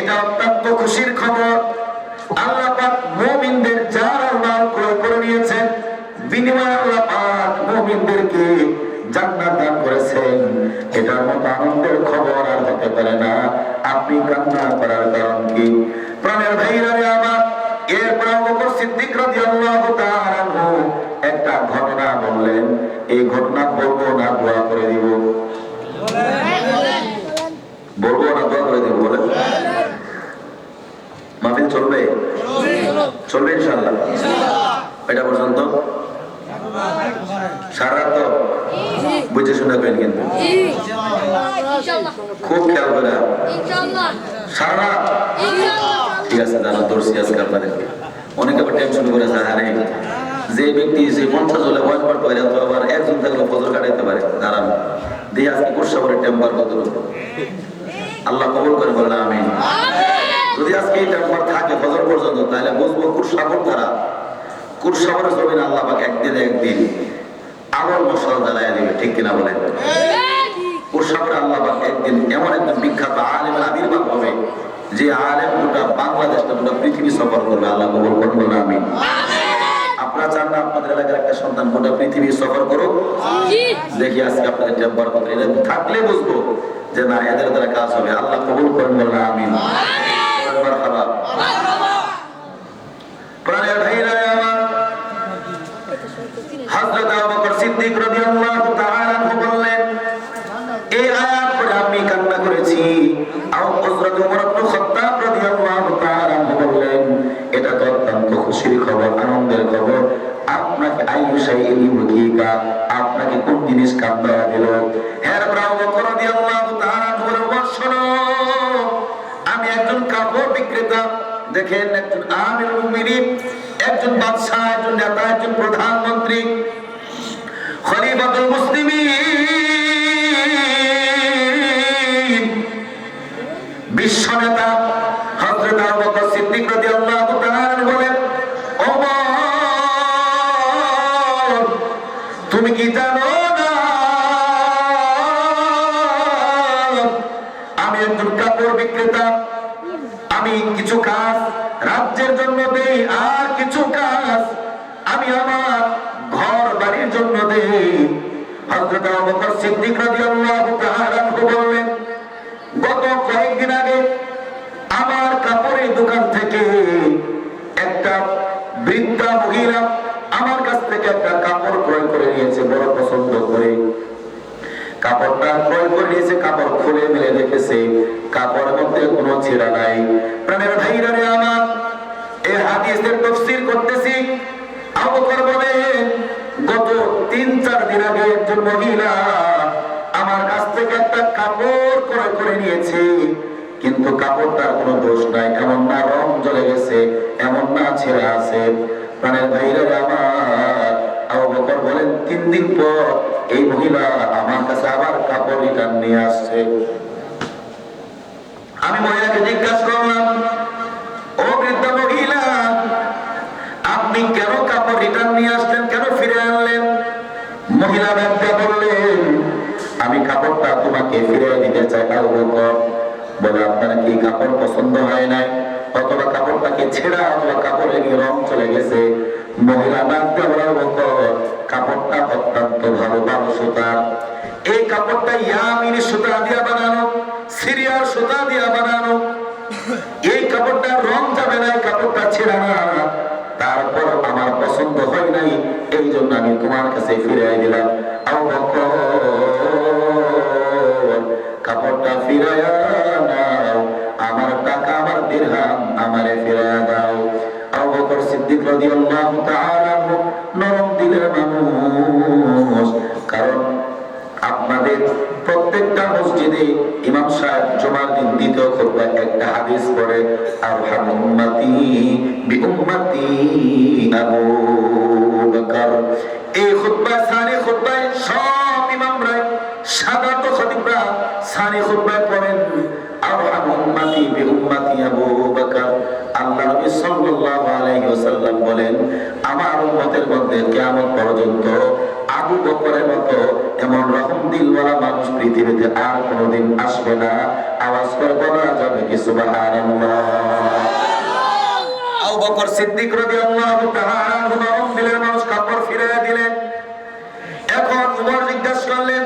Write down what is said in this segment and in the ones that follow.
এটা অত্যন্ত খুশির খবর। আল্লাহ পাক মুমিনদের যার নাম ক্রয় করে নিয়েছেন, বিনিময়ে আল্লাহ পাক মুমিনদেরকে জান্নাত দান করেছেন। এটার মতো আনন্দের খবর আর হতে পারে না। আপনি কান্না করার কারণ কি? প্রাণের ভাইরা আমার এরপর বকর সিদ্দিক রাদিয়াল্লাহু তাআলা একটা ঘটনা বললেন। এই ঘটনা বলব না, দোয়া করে দিব। বলব না, দোয়া করে দিব, বলেন। মাহফিল চলবে? চলবে ইনশাআল্লাহ। এটা পর্যন্ত? সারা তো বুঝে শুনে পেন কিন্তু। খুব খেয়াল করে সারা ঠিক আছে জানা দর্শি আজকে আপনাদেরকে। অনেকে আবার টেনশন করে আরে যে ব্যক্তি যে পঞ্চাশ হলে বয়স পড়তে পারে তো আবার একজন থাকলে ফজর কাটাইতে পারে। দাঁড়ান, দিয়ে আজকে কুরসাবরের টেম্পার কত আল্লাহ কবল করে বলেন আমি যদি আজকে এই টেম্পার থাকে ফজর পর্যন্ত তাহলে বুঝব কুরসাবর দ্বারা। কুরসাবরের জমিন আল্লাহ পাক একদিন একদিন আলোর মশলা জ্বালায় দিবে ঠিক কিনা বলেন? আল্লাহ পাক একদিন এমন একজন বিখ্যাত আলেমের আবির্ভাব হবে যে আলেম গোটা বাংলাদেশটা গোটা পৃথিবী সফর করবে। আল্লাহ কবল করুন বলে আমি আপনারা চান না আপনাদের এলাকার একটা সন্তান গোটা পৃথিবী সফর করুক? দেখি আজকে আপনাদের টেম্পার এটা থাকলে বুঝব যে না এদের দ্বারা কাজ হবে। আল্লাহ বিশ্ব নেতা হযরত আবু বকর সিদ্দিক রাদিয়াল্লাহু তাআলা বলেন ওমর তুমি কি জানো না? আমি একজন বিক্রেতা। আমি কিছু কাজ রাজ্যের জন্য দেই আর কিছু কাজ আমি আমার ঘর বাড়ির জন্য দেই। হযরত আবু বকর সিদ্দিক রাদিয়াল্লাহু তাআলা আনহু বললেন গত কয়েকদিন আগে আমার কাপড়ের দোকান থেকে একটা বৃদ্ধা মহিলা আমার কাছ থেকে একটা কাপড় ক্রয় করে নিয়েছে, বড় পছন্দ করে। কাপড়টা ক্রয় করে নিয়েছে, কাপড় খুলে মেলে দেখেছে, কাপড়ের মধ্যে কোনো ছেঁড়া নাই। প্রাণের ভাইরা রে আমার এই হাদিসের তফসির করতেছি। আবু বকর বলে, গত তিন, চার দিন আগে একজন মহিলা আমার কাছ থেকে একটা কাপড় ক্রয় করে নিয়েছে, কিন্তু কাপড়টার কোনো দোষ নাই, এমন না রং জ্বলে গেছে, এমন না ছেঁড়া আছে। প্রাণের ভাইরা আমার আবু বকর বলেন, তিন দিন পর এই মহিলা আমার কাছে আবার কাপড় রিটার্ন নিয়ে আসছে। আমি মহিলাকে জিজ্ঞাসা করলাম, ও বৃদ্ধ মহিলা, আপনি কেন কাপড় রিটার্ন নিয়ে আসলেন, কেন ফিরে আনলেন? মহিলা ব্যক্তি বললেন, আমি কাপড়টা তোমাকে ফিরে দিতে চাই আবু বকর। বলে, আপনার কি কাপড় পছন্দ হয় নাই? অথবা কাপড়টাকে ছেঁড়া অথবা কাপড়ে গিয়ে রং চলে গেছে। মহিলা ডাকতে বলা বকর কাপড়টা অত্যন্ত ভালো ভালো সুতা। এই কাপড়টা ইয়ামিনী সুতা দিয়া বানানো সিরিয়ার সুতা দিয়া বানানো। এই কাপড়টা রং যাবে না, এই কাপড়টা ছেঁড়া না। তারপর আমার পছন্দ হয় নাই, এই জন্য আমি তোমার কাছে ফিরে দিলাম। আবু বকর কাপড়টা ফিরাইয়া রাদিয়াল্লাহু তাআলা নরম দিলের মানুষ। কারণ আপনাদের প্রত্যেকটা মসজিদে ইমাম সাহেব জুমার দিন দ্বিতীয় খুতবায় একটা হাদিস পড়ে আর উম্মতি বি উম্মতি আবু বকর। এই খুতবা সানি খুতবায় সব ইমামরা সাদা তো খতিবরা সানি খুতবায় পড়েন। আরহাম উম্মতি বি উম্মতি আবু সিদ্দিক রাদিয়াল্লাহু তাআলা দিলেন। এখন জিজ্ঞাসা করলেন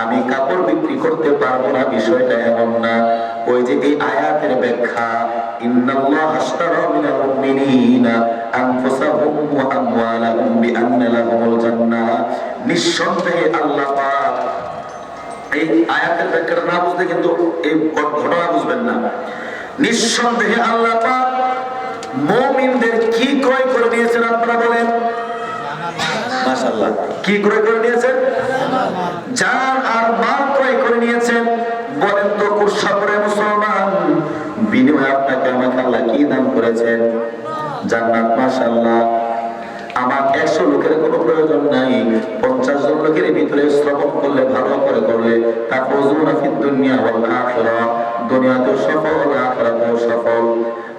আমি কাপড় বিক্রি করতে পারব না বিষয়টা এমন না। ওই যে এই আয়াতের ব্যাখ্যা ইন্নাল্লাহ আশতারা মিনাল মুমিনিনা আনফুসাহুম ওয়া আমওয়ালাহুম বিআন্না লাহুমুল জান্নাহ। নিঃসন্দেহে আল্লাহ পাক এই আয়াতের না বুঝতে কিন্তু এই ঘটনা বুঝবেন না। নিঃসন্দেহে আল্লাহ পাক মুমিনদের কি ক্রয় করে নিয়েছেন আপনারা বলেন? মাশাআল্লাহ। কি ক্রয় করে নিয়েছেন জান আর মাল ক্রয় করে নিয়েছেন। বলেন তো কুরসাপুরে মুসলমান, বিনিময়ে আপনাকে আমাকে আল্লাহ কি দান করেছেন? জান্নাত, মাশাআল্লাহ। আমার একশো লোকের কোনো প্রয়োজন নাই। পঞ্চাশ জন লোকের ভিতরে শ্রবণ করলে, ভালো করে করলে, তা ফজুন ফিদ দুনিয়া ওয়াল আখিরা দুনিয়াতেও সফল, আখিরাতেও সফল।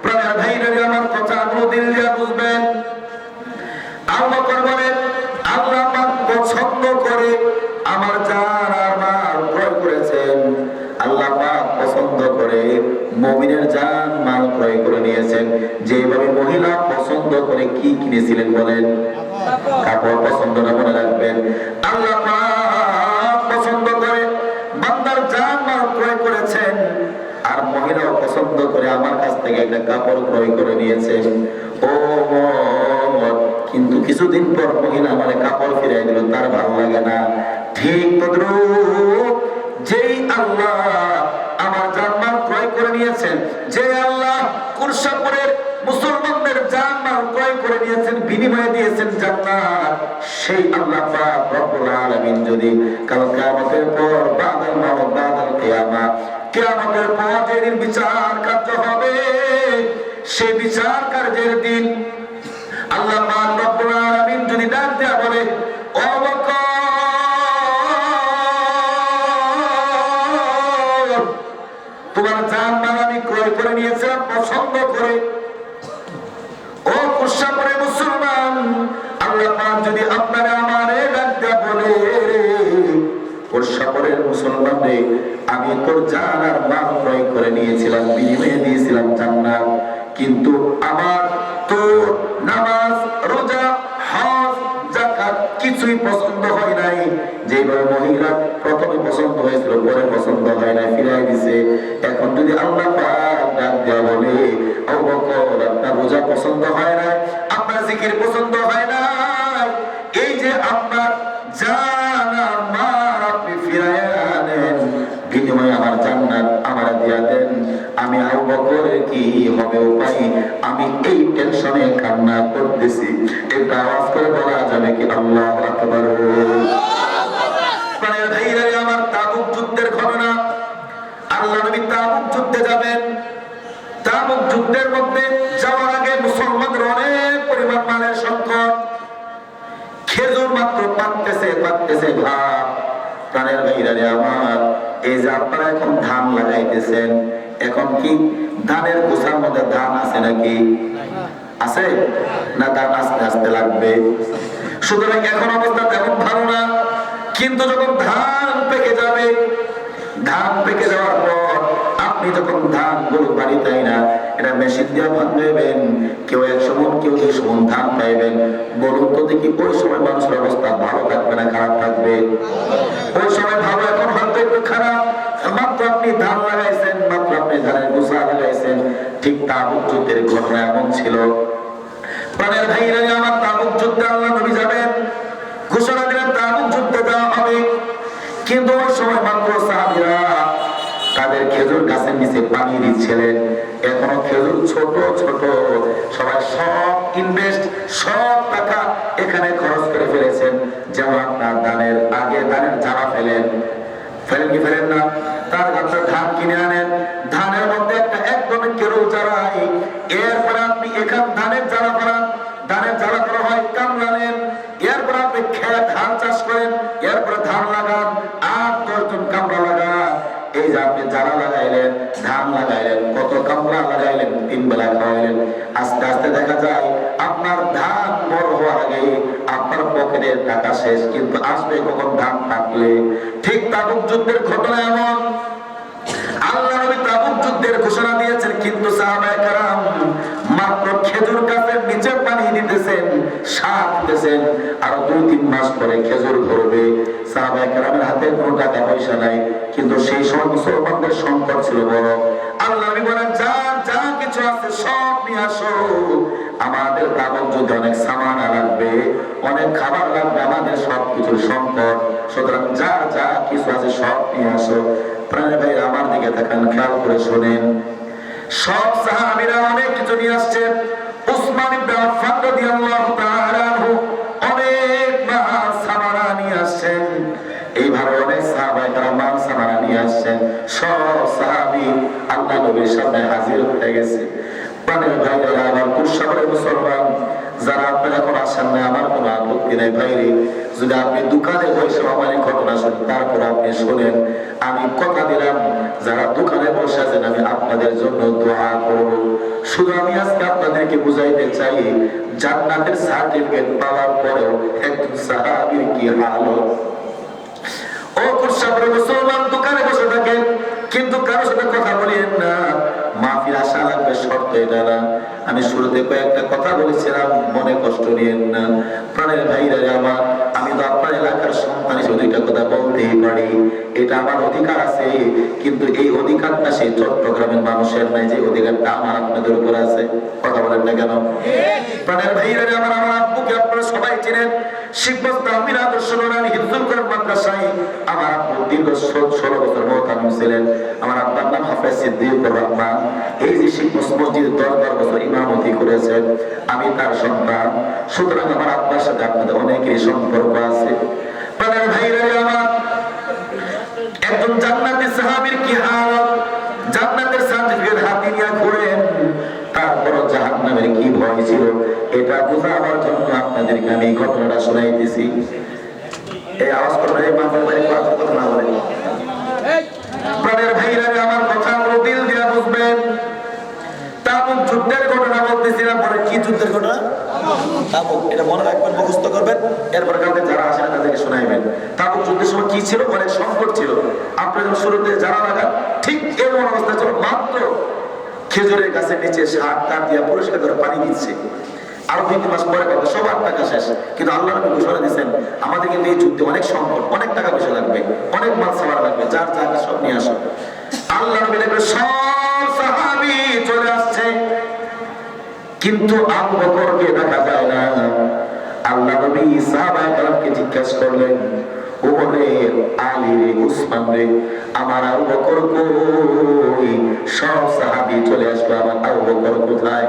প্রাণের ভাইরা আমার কথা কোনো দিল দিয়ে বুঝবেন। আবু বকর বলেন আল্লাহ পছন্দ করে আমার জান আর মাল ক্রয় করেছেন, আল্লাহ পাক পছন্দ করে মুমিনের জান মাল ক্রয় করে নিয়েছেন। যেভাবে মহিলা পছন্দ করে কি কিনেছিলেন বলেন? কাপড় পছন্দ না মনে রাখবেন। আল্লাহ পাক পছন্দ করে বান্দার জান মাল ক্রয় করেছেন, আর মহিলাও পছন্দ করে আমার কাছ থেকে একটা কাপড় ক্রয় করে নিয়েছেন। ও কিন্তু কিছুদিন পর মহিলা আমার কাপড় ফিরে দিল, তার ভালো লাগে না। ঠিক যেই আল্লাহ আমার জানমাল ক্রয় করে নিয়েছেন যে আল্লাহ কুরসাপুরের মুসলমানদের জানমাল ক্রয় করে নিয়েছেন, বিনিময়ে দিয়েছেন জান্নাত, সেই আল্লাহ পাক রব্বুল আলামিন যদি কাল কিয়ামতের পর বাদাল মাউত বাদাল কিয়ামা। কিয়ামতের পর যেদিন বিচার কার্য হবে, সেই বিচার কার্যের দিন আল্লাহ করে নিয়েছিলাম পছন্দ করে। ও কুসা করে মুসলমান আল্লাহ যদি আপনারা আমারে ডাক বলে আমি তোর জান আর ক্রয় করে নিয়েছিলাম, বিনিময়ে দিয়েছিলাম জান্নাত। কিন্তু আমার তোর নামাজ, রোজা, হজ জাকাত কিছুই পছন্দ হয় নাই। যেভাবে মহিলা পছন্দ হয়েছিল, পরে পছন্দ হয় না ফিরাই দিছে। এখন যদি আল্লাহ ডাক দেওয়া বলে আপনার রোজা পছন্দ হয় না আপনার জিকির পছন্দ হয় না এই যে আপনার জানা মা আপনি ফিরাই আনেন, বিনিময়ে আমার জান্নাত আমার দিয়া দেন। আমি আবু বকরের কি হবে উপায়? আমি এই টেনশনে কান্না করতেছি। এটা আওয়াজ করে বলা যাবে কি, আল্লাহ আকবার প্রাণের ভাইরা আমার তাবুক যুদ্ধের ঘটনা আল্লাহ নবী তাবুক যুদ্ধে যাবেন তাবুক যুদ্ধের মধ্যে যাওয়ার আগে মুসলমানদের অনেক পরিমাণ মালের সংকট। খেজুর মাত্র পাকতেছে পাকতেছে ভাব। প্রাণের ভাইরারে আমার, এই যে আপনারা এখন ধান লাগাইতেছেন, এখন কি ধানের গোছার মধ্যে ধান আছে নাকি? আছে? না ধান আস্তে আস্তে লাগবে? সুতরাং এখন অবস্থা তেমন ভালো না, কিন্তু যখন ধান পেকে যাবে, ধান পেকে যাওয়ার পর আপনি যখন ধান গরু বাড়ি তাই না এটা মেশিন দিয়ে ভাত দেবেন কেউ একশো মন কেউ দুইশো মন ধান পাইবেন বলুন তো দেখি, ওই সময় মানুষের অবস্থা ভালো থাকবে না খারাপ থাকবে? ওই সময় ভালো, এখন হয়তো একটু খারাপ। মাত্র আপনি ধান লাগাইছেন, মাত্র আপনি ধানের লাগাইছেন। ঠিক তাবুক যুদ্ধের ঘটনা এমন ছিল। প্রাণের ভাইরা আমার তাবুক যুদ্ধে আল্লাহ নবী যাবেন। ঘোষণা দিলেন, তাবুক যুদ্ধে দেওয়া হবে। কিন্তু ওই সময় মাত্র সাহাবিরা তাদের খেজুর গাছের নিচে পানি দিচ্ছিলেন। এখনও খেজুর ছোট ছোট সবাই সব ইনভেস্ট সব টাকা এখানে খরচ করে ফেলেছেন যেমন আপনার ধানের আগে ধানের জ্বালা ফেলেন ফেলেন কি ফেলেন না তার কাছে ধান কিনে আনেন ধানের মধ্যে একটা একদমই কেরো জ্বালাই এরপরে আপনি এখান ধানের জ্বালা করান ধানের জ্বালা করা হয় কামলা নেন এক ধান চাষ করেন এরপরে ধান লাগান আর দশজন কামড়া লাগান এই যে আপনি যারা লাগাইলেন ধান লাগাইলেন কত কামড়া লাগাইলেন, তিন বেলা খাওয়াইলেন। আস্তে আস্তে দেখা যায়, আপনার ধান বড় হওয়ার আগে আপনার পকেটের টাকা শেষ, কিন্তু আসবে কখন ধান থাকলে? ঠিক তাবুক যুদ্ধের ঘটনা এমন। আল্লাহ নবী তাবুক যুদ্ধের ঘোষণা দিয়েছেন, কিন্তু সাহাবায়ে কেরাম মাত্র খেজুর গাছের নিচে পানি দিতেছেন, সার দিতেছেন, আর দুই তিন মাস পরে খেজুর ধরবে। সাহাবায়ে কেরামের হাতে কোনো টাকা পয়সা নাই, কিন্তু সেই সময় মুসলমানদের সংকট ছিল বড়। আল্লাহ বলেন যা যা কিছু আছে সব নিয়ে আসো। আমাদের তাবুক যুদ্ধে অনেক সামান লাগবে, অনেক খাবার লাগবে, আমাদের সব সংকট সুতরাং যা যা কিছু আছে সব নিয়ে আসো। প্রাণের ভাই, আমার দিকে তাকান, খেয়াল করে শোনেন। সব সাহাবীরা অনেক কিছু নিয়ে আসছেন উসমান ইবনে আফফান রাদিয়াল্লাহু তাআলা অনেক মাল সামানা নিয়ে আসছেন। এইভাবে অনেক সাহাবায়ে তারা মাল সামানা নিয়ে আসছেন। সব সাহাবী আল্লাহ নবীর সামনে হাজির হয়ে গেছে। আমার মুসলমান, যারা আপনারা এখন আসেন না আমার আপত্তি ভাইরে যদি আপনি দোকানে বসে আমার ঘটনা শুনেন তারপর আপনি শোনেন, আমি কথা দিলাম, যারা দোকানে বসে আছেন, আমি আপনাদের জন্য দোয়া করব। শুধু আমি আজকে আপনাদেরকে বুঝাইতে চাই, জান্নাতের সার্টিফিকেট পাওয়ার পরেও একজন সাহাবীর কি হালত? ও কুরসাবরে মুসলমান, দোকানে বসে থাকেন কিন্তু কারও সাথে কথা বলেন না। আশা লাগবে, শর্ত এটা আমি শুরুতে কয়েকটা কথা বলেছিলাম, মনে কষ্ট নিয়েন না। প্রাণের ভাইরা আমার, আমি তো আপনার এলাকার সন্তান হিসেবে দুইটা কথা বলতেই পারি। এটা আমার অধিকার আছে, কিন্তু এই অধিকারটা সেই চট্টগ্রামের মানুষের নাই, যে অধিকারটা আমার আপনাদের উপর আছে। কথা বলেন না কেন? প্রাণের ভাইরা আমার আমার আব্বুকে আপনারা সবাই চেনেন। শিবগঞ্জ তাহমির আদর্শ কোরআন মাদ্রাসায় আমার দীর্ঘ ষোল বছর মোহতামিম ছিলেন আমার আব্বার নাম হাফেজ সিদ্দিকুর রহমান। এই যে শিবগঞ্জ মসজিদ দশ বারো বছর ইমামতি করেছেন আমি তার সন্তান। সুতরাং আমার আব্বার সাথে আপনাদের অনেকেরই সম্পর্ক আছে। একজন জান্নাতি সাহাবীর কি হালত? জান্নাতের সার্টিফিকেট হাতে নিয়ে ঘুরেন। তারপরও জাহান্নামের কি ভয় ছিল, এটা বোঝাবার জন্য আপনাদেরকে আমি ঘটনাটা শোনাইতেছি। এই আওয়াজ করবেন এই মাথার বাইরে কথা না বলেন প্রাণের ভাইরা আমার কথাগুলো দিল দিয়া বুঝবেন তাবুক যুদ্ধের ঘটনা বলতেছিলাম, পরে কি যুদ্ধের ঘটনা? তাবুক এটা মনে রাখবেন, মুখস্থ করবেন। এরপর কালকে যারা আসেন তাদেরকে শোনাইবেন। তাবুক যুদ্ধের সময় কি ছিল? অনেক সংকট ছিল। আপনি যখন শুরুতে যারা লাগান, ঠিক এমন অবস্থা ছিল। মাত্র খেজুরের গাছের নিচে শাক কাঠ দিয়া পরিষ্কার করে পানি দিচ্ছে। আরও দুই তিন মাস পরে পাবে সবার টাকা শেষ। কিন্তু আল্লাহ নবী ঘোষণা দিয়েছেন, আমাদের কিন্তু এই যুদ্ধে অনেক সংকট অনেক টাকা পয়সা লাগবে, অনেক মাল সামার লাগবে, যার যা সব নিয়ে আসো। আল্লাহ নবী দেখবে সব সাহাবী চলে আসছে। কিন্তু আবু বকরকে দেখা যায় না। আল্লাহ নবী কেরামকে জিজ্ঞাসা করলেন আমার আবু সব চলে আসবে, আমার বকর কোথায়?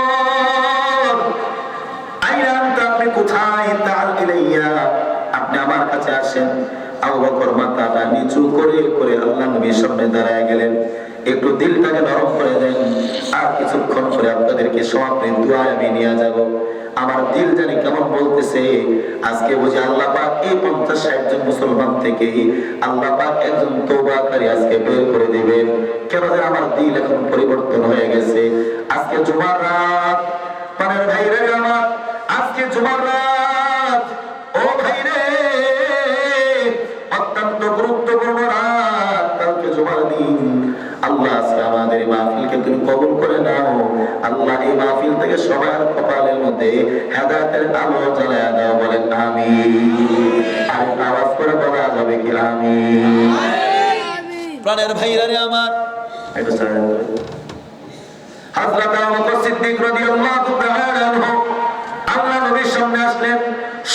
কোথায় আপনি আমার কাছে আসেন। দিল জানি কেমন বলতেছে। আজকে বুঝি আল্লাহ পঞ্চাশ ষাট জন মুসলমান থেকে আল্লাহ একজন তৌবাকারী আজকে বের করে দিবেন। কেন যে আমার দিল এখন পরিবর্তন হয়ে গেছে। আজকে জুমার রাত। আজকে জুমার রাত। ও ভাইরে অত্যন্ত গুরুত্বপূর্ণ রাত। কালকে জুমার দিন। আল্লাহ আজকে আমাদের মাহফিলকে তুমি কবুল করে নাও। আল্লাহ এই মাহফিল থেকে সবার কপালের মধ্যে হেদায়েতের আলো জ্বালায় দাও বলেন আমি আর আওয়াজ করে বলা যাবে কি? আমি প্রাণের ভাইরা রে আমার। হযরত আবু বকর সিদ্দিক রাদিয়াল্লাহু তাআলা সামনে আসলেন,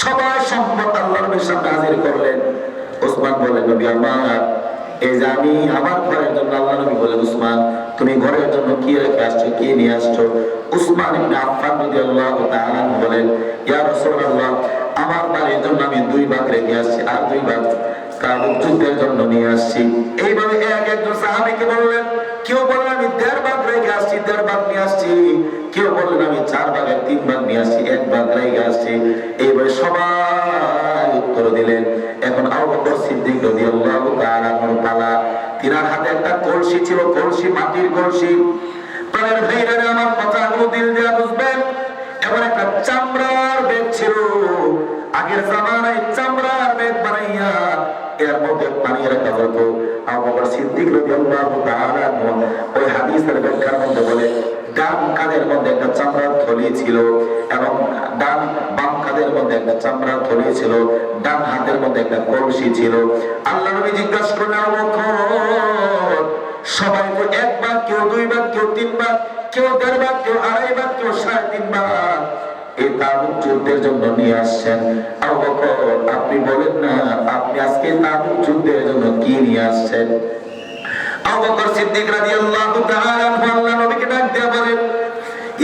সবার সম্পদ আল্লাহ নবীর সামনে হাজির করলেন। ওসমান বলেন নবী আমার, এই যে আমি আমার ঘরের জন্য আল্লাহ নবী বলেন উসমান তুমি ঘরের জন্য কি রেখে আসছো, কি নিয়ে আসছো? উসমান ইবনে আফফান রাদিয়াল্লাহু তাআলা বলেন, ইয়া রাসূলুল্লাহ, আমার বাড়ির জন্য আমি দুই ভাগ রেখে আসছি, আর দুই ভাগ তাবুক যুদ্ধের জন্য নিয়ে আসছি। এইভাবে এক একজন সাহাবীকে বললেন, কেউ বললেন, আমি দেড় ভাগ রেখে আসছি, দেড় ভাগ নিয়ে আসছি। কেউ বললেন, আমি চার ভাগের তিন ভাগ নিয়ে আসছি, এক ভাগ রেখে আসছি। এইভাবে সবাই উত্তর দিলেন। এখন আবু বকর সিদ্দিক রাদিয়াল্লাহু তাআলা পালা। তিনার হাতে একটা কলসি ছিল, কলসি মাটির কলসি। প্রাণের ভাইরা আমার কথাগুলো দিল দিয়ে বুঝবেন এবার একটা চামড়ার বেগ ছিল। আগের জামানায় চামড়ার বেগ বানাইয়া এর মধ্যে রাখা হতো আবু বকর সিদ্দিক তাআলা ওই হাদিসের ব্যাখ্যার মধ্যে বলে, ডান কাঁধের মধ্যে একটা চামড়ার থলি ছিল এবং ডান বাম কাঁধের মধ্যে একটা চামড়ার থলি ছিল, ডান হাতের মধ্যে একটা কলসি ছিল। আল্লাহ নবী জিজ্ঞাসা করলেন সবাই তো এক ভাগ, কেউ দুই ভাগ, কেউ তিনবার কেউ দেড় ভাগ, কেউ আড়াই ভাগ, কেউ সাড়ে তিন ভাগ। এই তাবুক যুদ্ধের জন্য নিয়ে আসছেন। আবু বকর, আপনি বলেন না, আপনি আজকে তাবুক যুদ্ধের জন্য কি নিয়ে আসছেন? আবু সিদ্দিক রাদিয়াল্লাহু তাআলা আল্লাহ নবীকে ডাক দেয়া বলেন,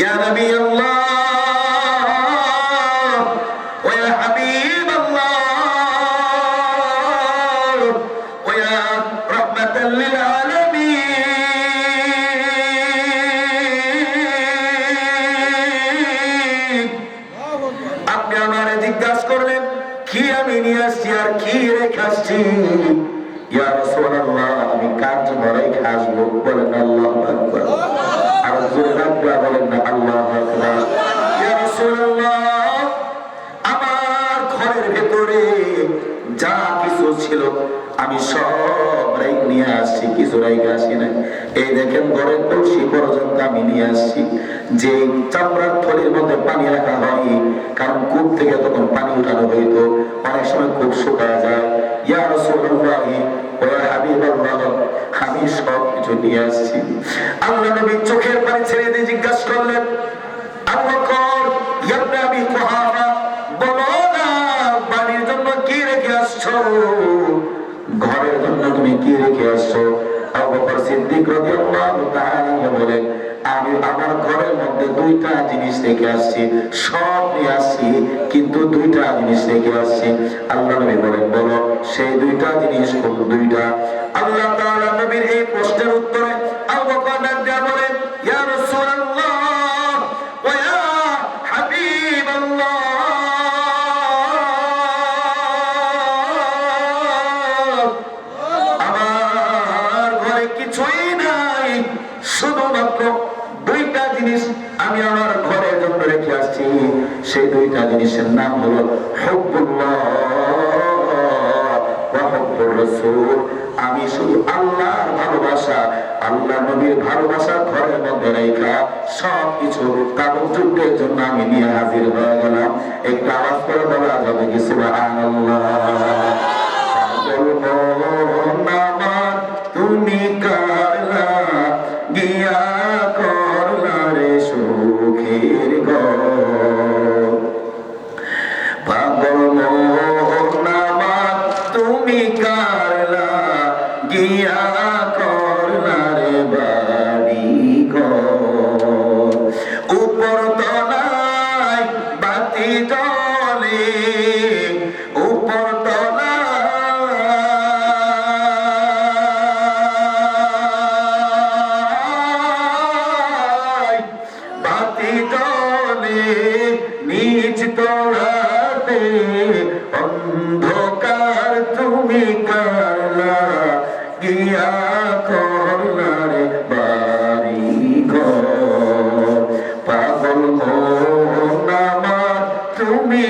ইয়া নবী আল্লাহ এই দেখেন ঘরের কলসি পর্যন্ত আমি নিয়ে আসছি। যে চামড়ার থলির মধ্যে পানি রাখা হয়, কারণ কূপ থেকে তখন পানি উঠানো হইতো, অনেক সময় খুব শুকায় যায়। ইয়া হাবিবাল্লাহ, আমি আল্লাহ চোখের পানি ছেড়ে দিয়ে জিজ্ঞাসা করলেন ইবনে আবি কুহাফা, বলো না বাড়ির জন্য কি রেখে আসছো? ঘরের জন্য তুমি কি রেখে আসছো? আবু বকর সিদ্দিক রাদিয়াল্লাহু তাআলা বলেন, আমি আমার ঘরের মধ্যে দুইটা জিনিস রেখে আসছি। সব নিয়ে আসছি, কিন্তু দুইটা জিনিস রেখে আসছি। আল্লাহ নবী বলেন, বলো, সেই দুইটা জিনিস কোন দুইটা? আল্লাহ তাআলা নবীর এই প্রশ্নের উত্তরে আবু বকর বলেন সেই দুইটা জিনিসের নাম হলো আমি শুধু আল্লাহর ভালোবাসা, আল্লাহ নবীর ভালোবাসা ঘরের মধ্যে রেখা সব কিছু কাগজ যুদ্ধের জন্য আমি নিয়ে হাজির হয়ে গেলাম। একটু আওয়াজ করে বলা যাবে কি, সুবহানাল্লাহ। তুমি কারলা গিয়া করলা রে সুখের তুমি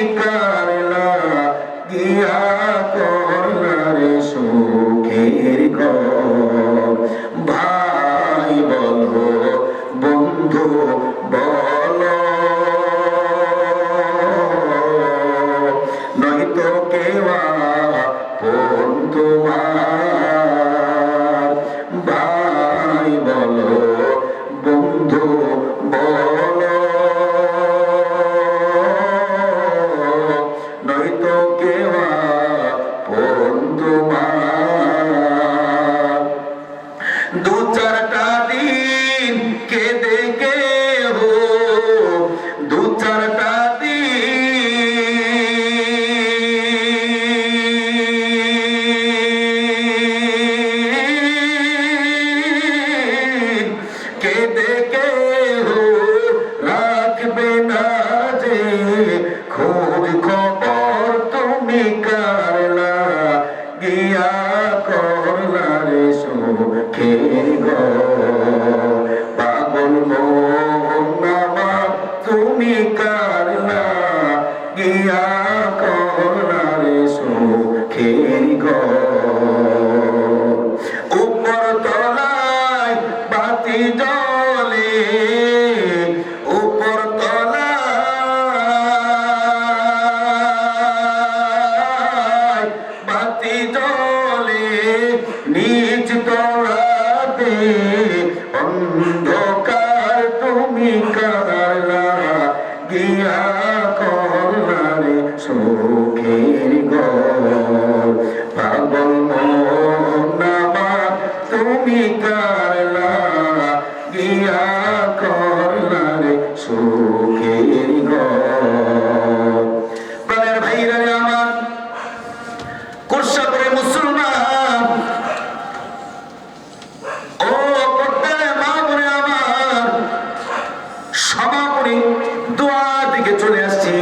দিকে চলে আসছি।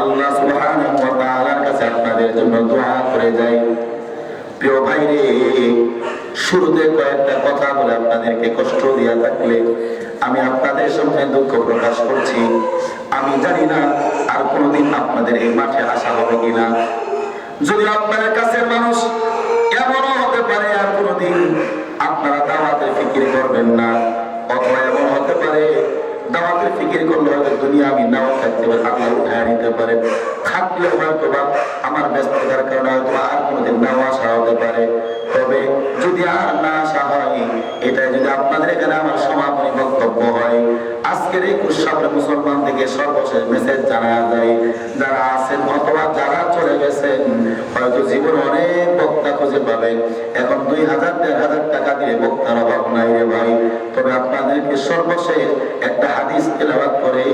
আল্লাহ সুবহানাহু ওয়া তাআলার কাছে আপনাদের জন্য দোয়া করে যাই। প্রিয় ভাই রে শুরুতে কয়েকটা কথা বলে আপনাদেরকে কষ্ট দিয়া থাকলে আমি আপনাদের সামনে দুঃখ প্রকাশ করছি। আমি জানি না আর কোনোদিন আপনাদের এই মাঠে আসা হবে কিনা। যদি আপনাদের কাছের মানুষ এমনও হতে পারে আর কোনোদিন আপনারা দাওয়াতের ফিকির করবেন না, অথবা এমন হতে পারে দাওয়াতের ফিকির করলে হয়তো দুনিয়া আমি নাও থাকতে পারে, আল্লাহ উঠায় নিতে পারে। থাকলে হয়তো বা আমার ব্যস্ততার কারণে হয়তো আর কোনোদিন নাও আসা হতে পারে। তবে যদি আর না আসা হয়, এটা যদি আপনাদের এখানে আমার সমাপনী বক্তব্য হয়, আজকের এই কুৎসাপে মুসলমান থেকে সর্বশেষ মেসেজ জানা যায়, যারা আছেন অথবা যারা চলে গেছেন হয়তো জীবনে অনেক বক্তা খুঁজে পাবেন এখন দুই হাজার, দেড় হাজার টাকা দিয়ে বক্তার অভাব নাই রে ভাই। তবে আপনাদেরকে সর্বশেষ একটা হাদিস তেলাবাদ করে,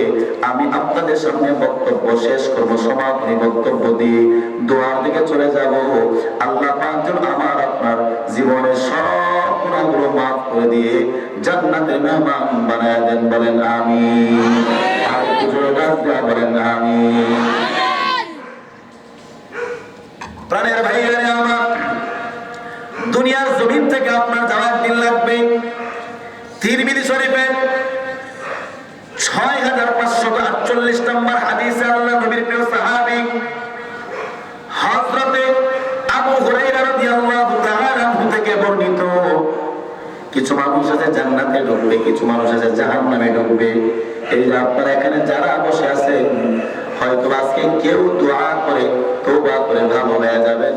আমি আপনাদের সামনে বক্তব্য শেষ করব, সমাপনী বক্তব্য দিয়ে দোয়ার দিকে চলে যাব। আল্লাহ পাঁচজন আমার, আপনার জীবনের সব গুণাগুলো মাফ করে দিয়ে জান্নাতের মেহমান বানায় দেন বলেন আমি আর ডাক দেওয়া বলেন আমি প্রাণের ভাইয়েরা আমার। দুনিয়ার জমিন থেকে আপনার যাওয়ার দিন লাগবে। তিরমিদি শরীফের ছয় হাজার পাঁচশো আটচল্লিশ নম্বর হাদিসে আল্লাহ নবীর প্রিয় সাহাবি হযরতে আবু হুরায়রা রাদিয়াল্লাহু তাআলা থেকে বর্ণিত। কিছু মানুষ আছে জান্নাতে ঢুকবে, কিছু মানুষ আছে জাহান্নামে ঢুকবে। এই যে আপনারা এখানে যারা বসে আছেন হয়তো আজকে কেউ দোয়া করে তৌবা করে ভালো হয়ে যাবে।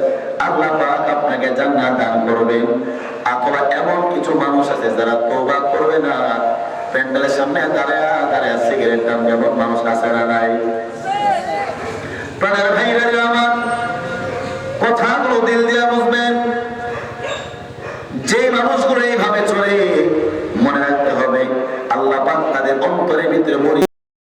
আল্লাহ আপনাকে জান্নাত দান করবে অথবা এমন কিছু মানুষ আছে যারা তৌবা করবে না। প্যান্ডেলের সামনে দাঁড়ায় দাঁড়ায় সিগারেট দাম এমন মানুষ আছে না নাই? প্রাণের ভাইরা আমার, কথা